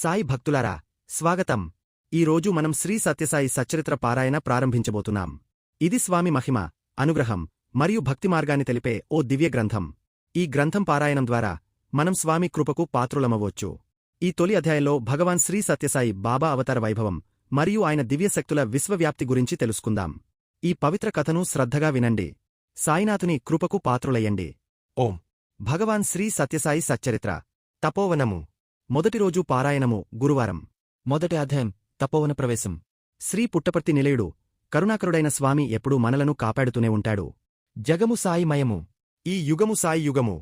సాయి భక్తులారా స్వాగతం. ఈరోజు మనం శ్రీ సత్యసాయి సచ్చరిత్ర పారాయణ ప్రారంభించబోతున్నాం. ఇది స్వామి మహిమ అనుగ్రహం మరియు భక్తి మార్గాన్ని తెలిపే ఓ దివ్య గ్రంథం. ఈ గ్రంథం పారాయణం ద్వారా మనం స్వామి కృపకు పాత్రులమవ్వొచ్చు. ఈ తొలి అధ్యాయంలో భగవాన్ శ్రీ సత్యసాయి బాబా అవతార వైభవం మరియు ఆయన దివ్యశక్తుల విశ్వవ్యాప్తి గురించి తెలుసుకుందాం. ఈ పవిత్ర కథను శ్రద్ధగా వినండి. సాయినాథుని కృపకు పాత్రులయ్యండి. ఓం. భగవాన్ శ్రీ సత్యసాయి సచ్చరిత్ర. తపోవనము. మొదటి రోజు పారాయణము గురువారం. మొదటి అధ్యాయం తపోవన ప్రవేశం. శ్రీ పుట్టపర్తి నిలయుడు కరుణాకరుడైన స్వామి ఎప్పుడూ మనలను కాపాడుతూనే ఉంటాడు. జగము సాయిమయము ఈ యుగము సాయి యుగము.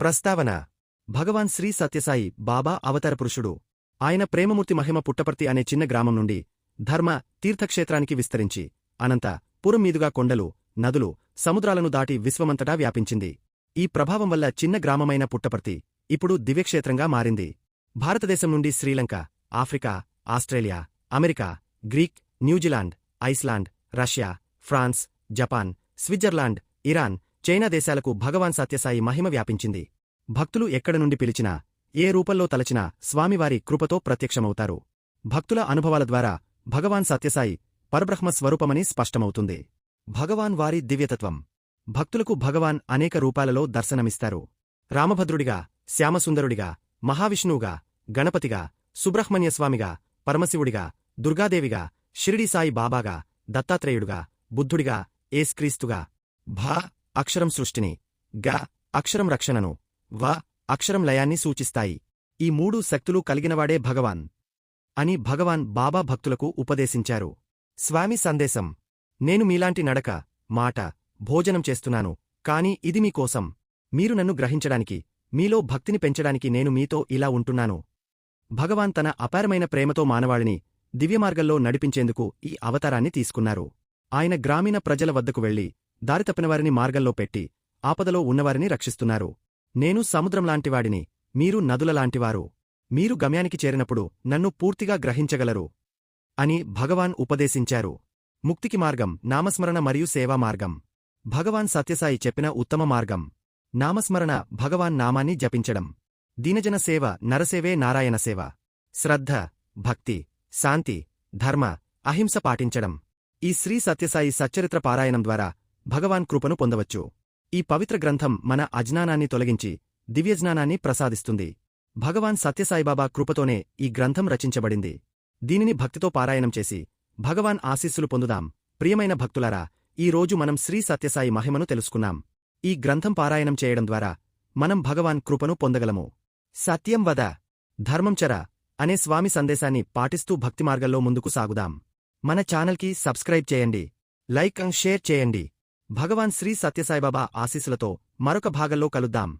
ప్రస్తావన. భగవాన్ శ్రీ సత్యసాయి బాబా అవతార పురుషుడు. ఆయన ప్రేమమూర్తి మహిమ పుట్టపర్తి అనే చిన్న గ్రామం నుండి ధర్మ తీర్థక్షేత్రానికి విస్తరించి అనంత పురం మీదుగా కొండలు నదులు సముద్రాలను దాటి విశ్వమంతటా వ్యాపించింది. ఈ ప్రభావం వల్ల చిన్న గ్రామమైన పుట్టపర్తి ఇప్పుడు దివ్యక్షేత్రంగా మారింది. భారతదేశం నుండి Sri Lanka Africa Australia America Greek New Zealand Iceland Russia France Japan Switzerland Iran China దేశాలకు భగవాన్ సత్యసాయి మహిమ వ్యాపించింది. భక్తులు ఎక్కడ నుండి పిలిచినా ఏ రూపంలో తలచినా స్వామివారి కృపతో ప్రత్యక్షమవుతారు. భక్తుల అనుభవాల ద్వారా భగవాన్ సత్యసాయి పరబ్రహ్మ స్వరూపమని స్పష్టమవుతుంది. భగవాన్ వారి దివ్యతత్వం. భక్తులకు భగవాన్ అనేక రూపాలలో దర్శనమిస్తారు. రామభద్రుడిగా శ్యామసుందరుడిగా మహావిష్ణువుగా గణపతిగా సుబ్రహ్మణ్యస్వామిగా పరమశివుడిగా దుర్గాదేవిగా షిరిడి సాయి బాబాగా దత్తాత్రేయుడుగా బుద్ధుడిగా ఏస్క్రీస్తుగా భా అక్షరం సృష్టిని గ అక్షరం రక్షణను వ అక్షరం లయాన్ని సూచిస్తాయి. ఈ మూడు శక్తులు కలిగినవాడే భగవాన్ అని భగవాన్ బాబా భక్తులకు ఉపదేశించారు. స్వామి సందేశం నేను మీలాంటి నడక మాట భోజనం చేస్తున్నాను కాని ఇది మీకోసం. మీరు నన్ను గ్రహించడానికి మీలో భక్తిని పెంచడానికి నేను మీతో ఇలా ఉంటున్నాను. భగవాన్ తన అపారమైన ప్రేమతో మానవాళిని దివ్యమార్గంలో నడిపించేందుకు ఈ అవతారాన్ని తీసుకున్నారు. ఆయన గ్రామీణ ప్రజల వద్దకు వెళ్ళి దారితప్పినవారిని మార్గంలో పెట్టి ఆపదలో ఉన్నవారిని రక్షిస్తున్నారు. నేను సముద్రంలాంటివాడిని మీరు నదులలాంటివారు మీరు గమ్యానికి చేరినప్పుడు నన్ను పూర్తిగా గ్రహించగలరు అని భగవాన్ ఉపదేశించారు. ముక్తికి మార్గం నామస్మరణ మరియు సేవా మార్గం. భగవాన్ సత్యసాయి చెప్పిన ఉత్తమ మార్గం. నామస్మరణ భగవాన్ నామాన్ని జపించడం. దీనజన సేవ నరసేవే నారాయణ సేవ. శ్రద్ధ భక్తి శాంతి ధర్మ అహింస పాటించడం. ఈ శ్రీ సత్యసాయి సచ్చరిత్ర పారాయణం ద్వారా భగవాన్ కృపను పొందవచ్చు. ఈ పవిత్ర గ్రంథం మన అజ్ఞానాన్ని తొలగించి దివ్యజ్ఞానాన్ని ప్రసాదిస్తుంది. భగవాన్ సత్యసాయిబాబా కృపతోనే ఈ గ్రంథం రచించబడింది. దీనిని భక్తితో పారాయణం చేసి భగవాన్ ఆశీస్సులు పొందుదాం. ప్రియమైన భక్తులారా ఈ రోజు మనం శ్రీ సత్యసాయి మహిమను తెలుసుకున్నాం. ఈ గ్రంథం పారాయణం చేయడం ద్వారా మనం భగవాన్ కృపను పొందగలము. సత్యం వద ధర్మం చర అనే స్వామి సందేశాన్ని పాటిస్తూ భక్తి మార్గంలో ముందుకు సాగుదాం. మన ఛానల్కి సబ్స్క్రైబ్ చేయండి లైక్ అండ్ షేర్ చేయండి. భగవాన్ శ్రీ సత్యసాయిబాబా ఆశీస్సులతో మరొక భాగంలో కలుద్దాం.